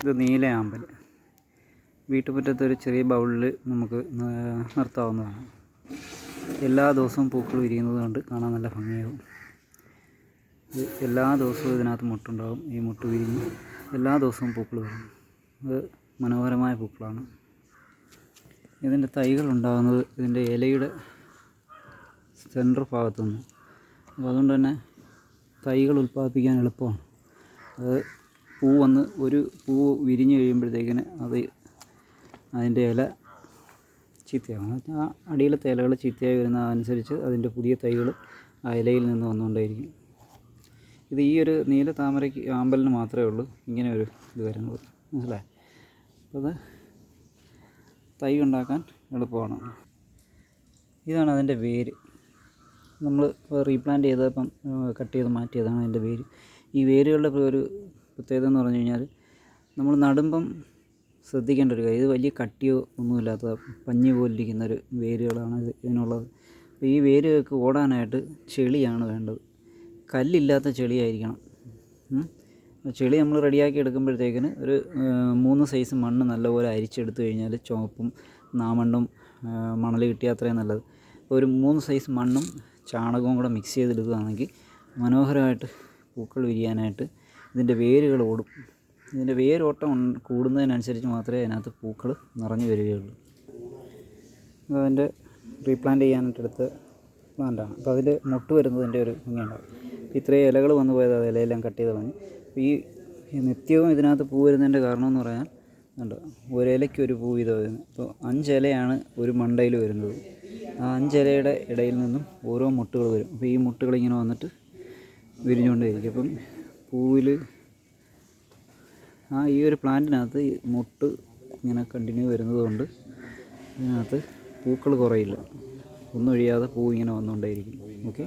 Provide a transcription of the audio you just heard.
ഇത് നീലയാമ്പൽ വീട്ടുമുറ്റത്ത് ഒരു ചെറിയ ബൗളിൽ നമുക്ക് നിർത്താവുന്നതാണ്. എല്ലാ ദിവസവും പൂക്കൾ വിരിയുന്നത് കൊണ്ട് കാണാൻ നല്ല ഭംഗിയാകും ഇത് എല്ലാ ദിവസവും ഇതിനകത്ത് മുട്ടുണ്ടാകും ഈ മുട്ട് വിരിഞ്ഞ് എല്ലാ ദിവസവും പൂക്കൾ വരും. അത് മനോഹരമായ പൂക്കളാണ്. ഇതിന്റെ തൈകൾ ഉണ്ടാകുന്നത് ഇതിന്റെ ഇലയുടെ സെന്റർ ഭാഗത്തു നിന്ന് അപ്പോൾ അതുകൊണ്ട് തന്നെ തൈകൾ ഉൽപ്പാദിപ്പിക്കാൻ എളുപ്പമാണ്. അത് പൂ വന്ന് ഒരു പൂ വിരിഞ്ഞ് കഴിയുമ്പോഴത്തേക്കിന് അത് അതിന്റെ ഇല ചീത്തയാകും. ആ അടിയിലത്തെ ഇലകൾ ചീത്തയായി വരുന്ന അനുസരിച്ച് അതിന്റെ പുതിയ തൈകൾ ആ ഇലയിൽ നിന്ന് വന്നുകൊണ്ടേയിരിക്കും. ഇത് ഈ ഒരു നീല താമരയ്ക്ക് ആമ്പലിന് മാത്രമേ ഉള്ളൂ. ഇങ്ങനെ ഒരു ഇത് വരുന്നത്. മനസ്സിലായി? അത് തൈ ഉണ്ടാക്കാൻ എളുപ്പമാണ്. ഇതാണ് അതിന്റെ വേര്. നമ്മൾ റീപ്ലാന്റ് ചെയ്തപ്പം കട്ട് ചെയ്ത് മാറ്റിയതാണ് അതിന്റെ വേര്. ഈ വേരുകളുടെ ഒരു പ്രത്യേകത എന്ന് പറഞ്ഞു കഴിഞ്ഞാൽ നമ്മൾ നടുമ്പം ശ്രദ്ധിക്കേണ്ട ഒരു കാര്യം ഇത് വലിയ കട്ടിയോ ഒന്നുമില്ലാത്ത പഞ്ഞി പോലിരിക്കുന്ന ഒരു വേരുകളാണ് ഇത് ഇതിനുള്ളത്. അപ്പോൾ ഈ വേരുകൾക്ക് ഓടാനായിട്ട് ചെളിയാണ് വേണ്ടത്. കല്ലില്ലാത്ത ചെളിയായിരിക്കണം. ചെളി നമ്മൾ റെഡിയാക്കി എടുക്കുമ്പോഴത്തേക്കിന് ഒരു മൂന്ന് സൈസ് മണ്ണ് നല്ലപോലെ അരിച്ചെടുത്തു കഴിഞ്ഞാൽ ചുവപ്പും നാമണ്ണും മണൽ കിട്ടിയാൽ അത്രയും നല്ലത്. ഒരു മൂന്ന് സൈസ് മണ്ണും ചാണകവും കൂടെ മിക്സ് ചെയ്തെടുക്കുകയാണെങ്കിൽ മനോഹരമായിട്ട് പൂക്കൾ വിരിയാനായിട്ട് ഇതിന്റെ വേരുകൾ ഓടും. ഇതിന്റെ വേരോട്ടം കൂടുന്നതിനനുസരിച്ച് മാത്രമേ അതിനകത്ത് പൂക്കൾ നിറഞ്ഞു വരികയുള്ളൂ. അതിന്റെ റീപ്ലാന്റ് ചെയ്യാനായിട്ട് എടുത്ത പ്ലാന്റാണ് അപ്പോൾ അതിൽ മുട്ട് വരുന്നതിന്റെ ഒരു ഭംഗിയുണ്ടാവും ഇത്രയും ഇലകൾ വന്നു പോയത് അത് ഇലയെല്ലാം കട്ട് ചെയ്ത് കളഞ്ഞു. ഈ നിത്യവും ഇതിനകത്ത് പൂ വരുന്നതിന്റെ കാരണം എന്ന് പറഞ്ഞാൽ ഉണ്ട് ഒരു ഇലയ്ക്ക് ഒരു പൂ വീതം വരുന്നത്. അപ്പോൾ അഞ്ച് ഇലയാണ് ഒരു മണ്ടയിൽ വരുന്നത്. ആ അഞ്ച് ഇലയുടെ ഇടയിൽ നിന്നും ഓരോ മുട്ടുകൾ വരും. അപ്പോൾ ഈ മുട്ടുകൾ ഇങ്ങനെ വന്നിട്ട് വിരിഞ്ഞുകൊണ്ടേയിരിക്കും. അപ്പം പൂവിൽ ആ ഈ ഒരു പ്ലാന്റിനകത്ത് മുട്ട് ഇങ്ങനെ കണ്ടിന്യൂ വരുന്നത് കൊണ്ട് ഇതിനകത്ത് പൂക്കൾ കുറയില്ല. ഒന്നൊഴിയാതെ പൂ ഇങ്ങനെ വന്നുകൊണ്ടേയിരിക്കും. ഓക്കെ